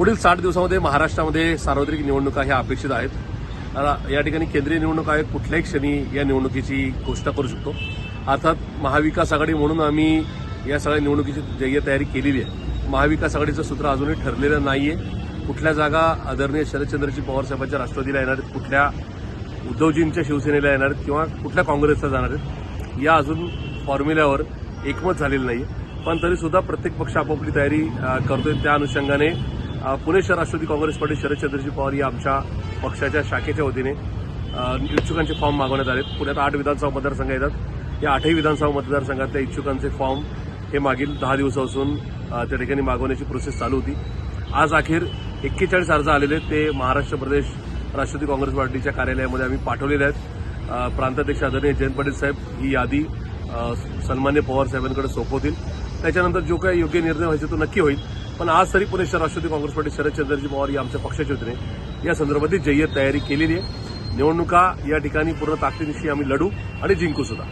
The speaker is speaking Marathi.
पुढील साठ दिवसामध्ये महाराष्ट्रामध्ये सार्वत्रिक निवडणुका ह्या अपेक्षित आहेत. या ठिकाणी केंद्रीय निवडणूक आयोग कुठल्याही क्षणी या निवडणुकीची घोषणा करू शकतो. अर्थात महाविकास आघाडी म्हणून आम्ही या सगळ्या निवडणुकीची जय्य तयारी केलेली आहे. महाविकास आघाडीचं सूत्र अजूनही ठरलेलं नाही आहे कुठल्या जागा आदरणीय शरदचंद्रजी पवार साहेबांच्या राष्ट्रवादीला येणार आहेत कुठल्या उद्धवजींच्या शिवसेनेला येणार आहेत किंवा कुठल्या काँग्रेसला जाणार आहेत या अजून फॉर्म्युल्यावर एकमत झालेलं नाही पण तरीसुद्धा प्रत्येक पक्ष आपापली तयारी करतोय. त्या अनुषंगाने पुणे शहर राष्ट्रवादी काँग्रेस पार्टी शरदचंद्रजी पवार या आमच्या पक्षाच्या शाखेच्या वतीने इच्छुकांचे फॉर्म मागवण्यात आले पुण्यात आठ विधानसभा मतदारसंघ येतात. या आठही विधानसभा मतदारसंघातल्या इच्छुकांचे फॉर्म हे मागील दहा दिवसापासून त्या ठिकाणी मागवण्याची प्रोसेस चालू होती. आज अखेर एक्केचाळीस अर्ज आलेले ते महाराष्ट्र प्रदेश राष्ट्रवादी काँग्रेस पार्टीच्या कार्यालयामध्ये आम्ही पाठवलेले आहेत. प्रांताध्यक्ष आदरणीय जयंत पाटील साहेब ही यादी सन्मान्य पवार साहेबांकडे सोपवतील. त्याच्यानंतर जो काही योग्य निर्णय व्हायचा तो नक्की होईल. पण आज तरी पुणे शहर राष्ट्रवादी काँग्रेस पार्टी शरदचंद्रजी पवार या आमच्या पक्षाच्या वतीने या संदर्भातली जय्यत तयारी केलेली आहे. निवडणुका या ठिकाणी पूर्ण ताकदीनिशी आम्ही लढू आणि जिंकू सुद्धा.